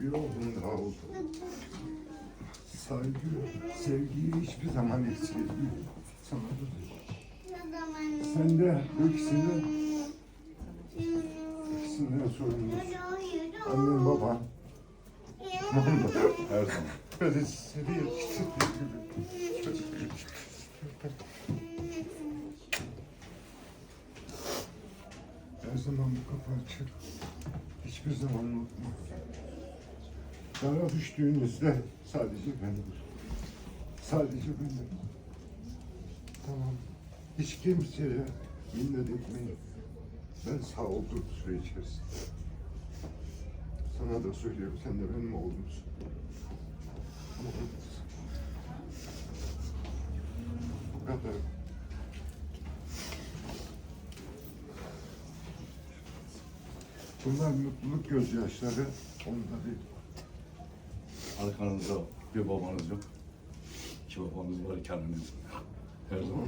Bir oğlum daha oldu. Saygı, sevgiyi hiçbir zaman eksik etmiyor. Sana da Sen de ikisini, ikisinden sorumlusun. Annen baban. Her zaman. Böyle seni yetiştirdiği gibi. Her zaman bu kapı açık. Hiçbir zaman unutma. Dara düştüğünüzde sadece ben Sadece ben Tamam. Hiç kimseye minnet etmeyin. Ben sağ olduğum süre içerisinde. Sana da söylüyorum, sen de benim oğlumsun. Bu kadar. Bunlar mutluluk gözyaşları. Bir Arkanızda bir babanız yok. İki babanız var kendiniz. Her zaman.